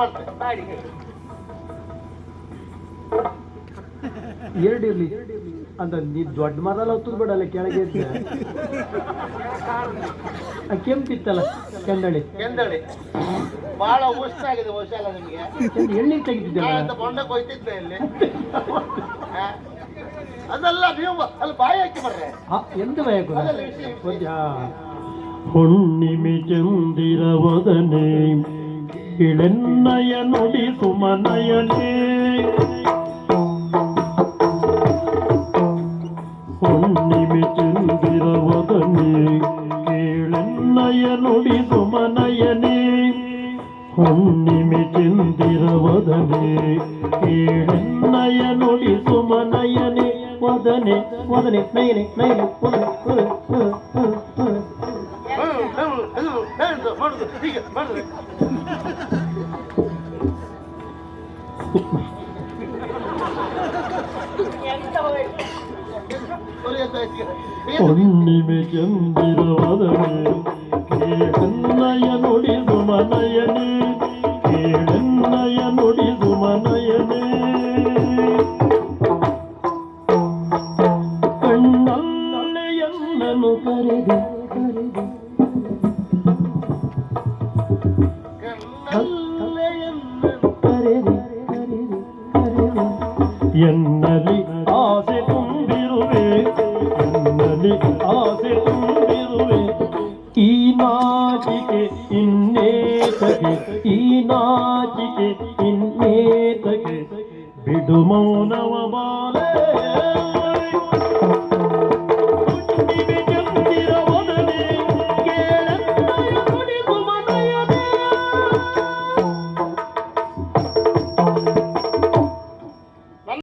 ಮಾಡ್ತೇನೆ ಬಾಡಿಗೆ ಎರಡು ಇರ್ಲಿ ಅಂತ ನೀ ದೊಡ್ಡ ಮರಲ್ಲ ಹತ್ತದ್ ಬಿಡಲ್ಲ ಕೆಳಗೆ ಕೆಂಪಿತ್ತಲ್ಲ ಕೆಂದಳಿ. ಕೆಂದಳಿ. ಬಹಳ ಆಗಿದೆ ಬಹುಶಃ ನಿಮಗೆ. ಎಣ್ಣೆ ತೆಗಿತಿದ್ದೆ ಬೊಂಡ ಕೊಯ್ತಿದ್ದೆ ಇಲ್ಲಿ. ಅದೆಲ್ಲ ನೀವು ಅಲ್ಲಿ ಬಾಯಿ ಹಾಕಿ ಬರ್ರೆ. ಎಂತ ಬಾಯಿ ವಿಷಯ. ಹುಣ್ಣಿಮೆ ಚಂದಿರ ವದನೆ. இளநய நொடி சுமநயனே. பொன்னிமி செந்திரவதனே கீழநய நொடி சுமநயனே. பொன்னிமி செந்திரவதனே கீழநய நொடி சுமநயனே. வதனே வதனே நயனே நயனே வதனே. ಮಾಡುದು, ಹೀಗೆ ಮಾಡುದು. ಹುಣ್ಣಿಮೆ ಚಂದಿರವದನೆ ಕೇಳನ್ನಯ ನುಡಿದು ಮನಯನೇ ಕೇಳನ್ನಯ ಎನ್ನಲಿ ಆಸೆ ತುಂಬಿರುವೆ ಎನ್ನಲಿ ಆಸೆ ತುಂಬಿರುವೆ ಈ ನಾಚಿಕೆ ಇನ್ನೇತಗೆ ಈ ನಾಚಿಕೆ ಇನ್ನೇತಗೆ ಬಿಡು ಮೌನವ ಬಾಲೆ